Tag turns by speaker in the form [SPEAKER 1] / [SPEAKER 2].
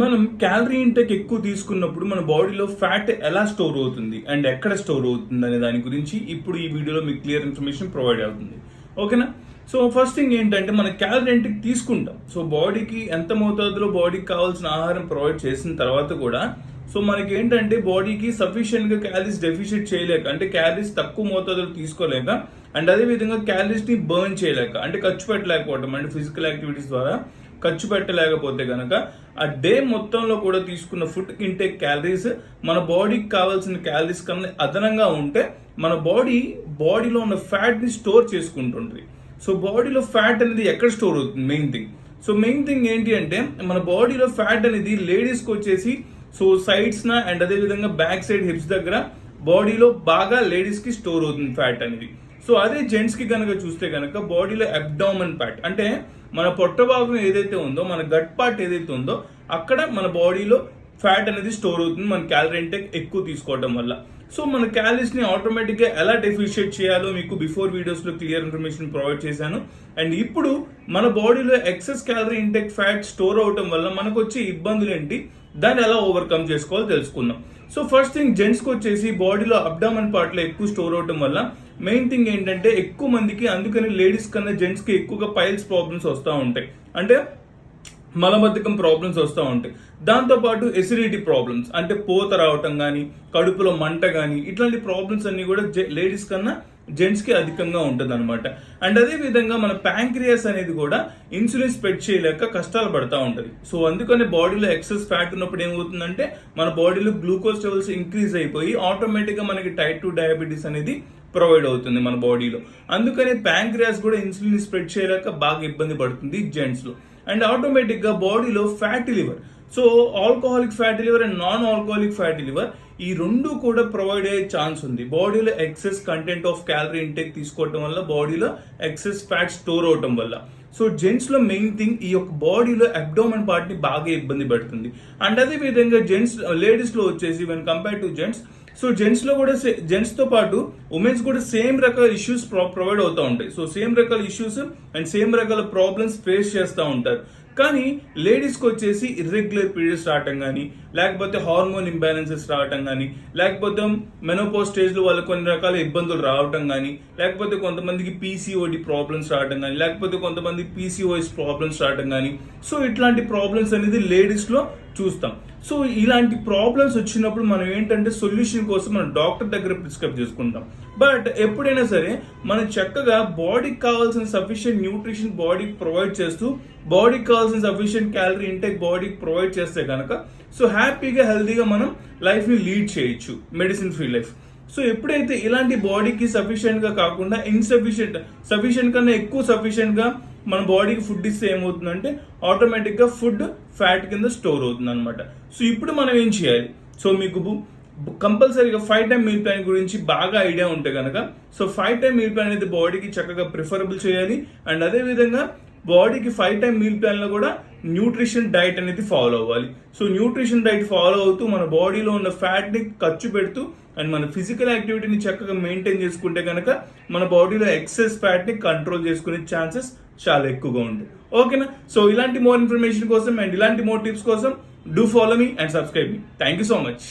[SPEAKER 1] మనం calorie intake ఎక్కువ తీసుకున్నప్పుడు మన బాడీలో ఫ్యాట్ ఎలా స్టోర్ అవుతుంది అండ్ ఎక్కడ స్టోర్ అవుతుంది అనే దాని గురించి ఇప్పుడు ఈ వీడియోలో మీకు క్లియర్ ఇన్ఫర్మేషన్ ప్రొవైడ్ అవుతుంది. ఓకేనా సో ఫస్ట్ థింగ్ ఏంటంటే మనం క్యాలరీ ఇంటెక్ తీసుకుంటాం. సో బాడీకి ఎంత మోతాదులో బాడీకి కావాల్సిన ఆహారం ప్రొవైడ్ చేసిన తర్వాత కూడా సో మనకి ఏంటంటే బాడీకి సఫిషియెంట్గా క్యాలరీస్ డెఫిషియట్ చేయలేక అంటే క్యాలరీస్ తక్కువ మోతాదులో తీసుకోలేక అండ్ అదే విధంగా బర్న్ చేయలేక అంటే ఖర్చు పెట్టలేకపోవడం అంటే ఫిజికల్ యాక్టివిటీస్ ద్వారా ఖర్చు పెట్టలేకపోతే కనుక ఆ డే మొత్తంలో కూడా తీసుకున్న ఫుడ్ ఇంటేక్ క్యాలరీస్ మన బాడీకి కావాల్సిన క్యాలరీస్ కన్నా అదనంగా ఉంటే మన బాడీ బాడీలో ఉన్న ఫ్యాట్ని స్టోర్ చేసుకుంటుంది. సో బాడీలో ఫ్యాట్ అనేది ఎక్కడ స్టోర్ అవుతుంది? Main thing. So main thing ఏంటి అంటే మన బాడీలో ఫ్యాట్ అనేది లేడీస్కి వచ్చేసి సో సైడ్స్న అండ్ అదే విధంగా బ్యాక్ సైడ్ హిప్స్ దగ్గర బాడీలో బాగా లేడీస్కి స్టోర్ అవుతుంది ఫ్యాట్ అనేది. సో అదే జెంట్స్కి కనుక చూస్తే కనుక బాడీలో అబ్డామన్ ఫ్యాట్ అంటే మన పొట్ట భాగం ఏదైతే ఉందో మన గట్ పార్ట్ ఏదైతే ఉందో అక్కడ మన బాడీలో ఫ్యాట్ అనేది స్టోర్ అవుతుంది. మన క్యాలరీ ఇంటెక్ ఎక్కువ తీసుకోవడం వల్ల. సో మన క్యాలరీస్ని ఆటోమేటిక్గా ఎలా డెఫిషియేట్ చేయాలో మీకు బిఫోర్ వీడియోస్లో క్లియర్ ఇన్ఫర్మేషన్ ప్రొవైడ్ చేశాను. అండ్ ఇప్పుడు మన బాడీలో excess calorie intake fat store అవటం వల్ల మనకు వచ్చే ఇబ్బందులు ఏంటి? దాన్ని ఎలా ఓవర్కమ్ చేసుకోవాలో తెలుసుకుందాం. సో ఫస్ట్ థింగ్ జెంట్స్కి వచ్చేసి బాడీలో అబ్డామన్ పార్ట్లో ఎక్కువ స్టోర్ అవటం వల్ల మెయిన్ థింగ్ ఏంటంటే ఎక్కువ మందికి అందుకని లేడీస్ కన్నా జెంట్స్కి ఎక్కువగా పైల్స్ ప్రాబ్లమ్స్ వస్తూ ఉంటాయి. అంటే మలబద్ధకం ప్రాబ్లమ్స్ వస్తూ ఉంటాయి. దాంతోపాటు ఎసిడిటీ ప్రాబ్లమ్స్ అంటే పోత రావటం కానీ కడుపులో మంట కానీ ఇట్లాంటి ప్రాబ్లమ్స్ అన్నీ కూడా లేడీస్ కన్నా జెంట్స్కి అధికంగా ఉంటుంది అనమాట అండ్ అదే విధంగా మన ప్యాంక్రియాస్ అనేది కూడా ఇన్సులిన్ స్ప్రెడ్ చేయలేక కష్టాలు పడతా ఉంటుంది. సో అందుకని బాడీలో ఎక్సెస్ ఫ్యాట్ ఉన్నప్పుడు ఏమవుతుందంటే మన బాడీలో గ్లూకోజ్ లెవెల్స్ ఇంక్రీజ్ అయిపోయి ఆటోమేటిక్గా మనకి టైప్ టూ డయాబెటీస్ అనేది ప్రొవైడ్ అవుతుంది మన బాడీలో. అందుకని ప్యాంక్రియాస్ కూడా ఇన్సులిన్ స్ప్రెడ్ చేయలేక బాగా ఇబ్బంది పడుతుంది జెంట్స్లో. అండ్ ఆటోమేటిక్గా బాడీలో fatty liver so alcoholic fatty liver and non alcoholic fatty liver ఈ రెండు కూడా ప్రొవైడ్ అయ్యే ఛాన్స్ ఉంది. బాడీలో excess content of calorie intake తీసుకోవటం వల్ల బాడీలో ఎక్సెస్ ఫ్యాట్ స్టోర్ అవటం వల్ల. సో జెంట్స్లో మెయిన్ థింగ్ ఈ యొక్క బాడీలో అబ్డోమన్ పార్ట్ని బాగా ఇబ్బంది పెడుతుంది. అండ్ అదే విధంగా జెంట్స్ లేడీస్లో వచ్చేసి when compare to gents so జెంట్స్లో కూడా జెంట్స్తో పాటు ఉమెన్స్ కూడా సేమ్ రకాల ఇష్యూస్ ప్రొవైడ్ అవుతూ ఉంటాయి. సో సేమ్ రకాల ఇష్యూస్ అండ్ సేమ్ రకాల ప్రాబ్లమ్స్ ఫేస్ చేస్తూ ఉంటారు. కానీ లేడీస్కి వచ్చేసి ఇర్రెగ్యులర్ పీరియడ్స్ రావటం కానీ లేకపోతే హార్మోన్ ఇంబ్యాలెన్సెస్ రావటం కానీ లేకపోతే మెనోపో స్టేజ్లో వాళ్ళకి కొన్ని రకాల ఇబ్బందులు రావటం కానీ లేకపోతే కొంతమందికి పీసీఓడి ప్రాబ్లమ్స్ రావటం కానీ లేకపోతే కొంతమంది పీసీఓఎస్ ప్రాబ్లమ్స్ రావటం కానీ సో ఇట్లాంటి ప్రాబ్లమ్స్ అనేది లేడీస్లో చూస్తాం. సో ఇలాంటి ప్రాబ్లమ్స్ వచ్చినప్పుడు మనం ఏంటంటే సొల్యూషన్ కోసం మనం డాక్టర్ దగ్గర ప్రిస్క్రైబ్ చేసుకుంటాం. బట్ ఎప్పుడైనా సరే మనం చక్కగా బాడీకి కావాల్సిన సఫిషియెంట్ న్యూట్రిషన్ బాడీకి ప్రొవైడ్ చేస్తూ బాడీకి కావాల్సిన సఫిషియెంట్ క్యాలరీ ఇంటేక్ బాడీకి ప్రొవైడ్ చేస్తే కనుక సో హ్యాపీగా హెల్తీగా మనం లైఫ్ని లీడ్ చేయొచ్చు మెడిసిన్ ఫ్రీ లైఫ్ సో ఎప్పుడైతే ఇలాంటి బాడీకి సఫిషియంట్గా కాకుండా ఇన్సఫిషియెంట్ సఫిషియెంట్ కన్నా ఎక్కువ సఫిషియంట్గా మన బాడీకి ఫుడ్ ఇస్తే ఏమవుతుందంటే ఆటోమేటిక్గా ఫుడ్ ఫ్యాట్ కింద స్టోర్ అవుతుంది అనమాట సో ఇప్పుడు మనం ఏం చేయాలి? సో మీకు కంపల్సరీగా ఫైవ్ టైం మీల్ ప్లాన్ గురించి బాగా ఐడియా ఉంటే కనుక so five time meal plan అనేది బాడీకి చక్కగా ప్రిఫరబుల్ చేయాలి. అండ్ అదే విధంగా బాడీకి ఫైవ్ టైం మీల్ ప్లాన్లో కూడా న్యూట్రిషన్ డైట్ అనేది ఫాలో అవ్వాలి. సో న్యూట్రిషన్ డైట్ ఫాలో అవుతూ మన బాడీలో ఉన్న ఫ్యాట్ని ఖర్చు పెడుతూ అండ్ మన ఫిజికల్ యాక్టివిటీని చక్కగా మెయింటైన్ చేసుకుంటే కనుక మన బాడీలో ఎక్సెస్ ఫ్యాట్ని కంట్రోల్ చేసుకునే ఛాన్సెస్ చాలా ఎక్కువగా ఉంటాయి ఓకేనా? సో ఇలాంటి మోర్ ఇన్ఫర్మేషన్ కోసం అండ్ ఇలాంటి మోర్ టిప్స్ కోసం do follow me and subscribe me thank you so much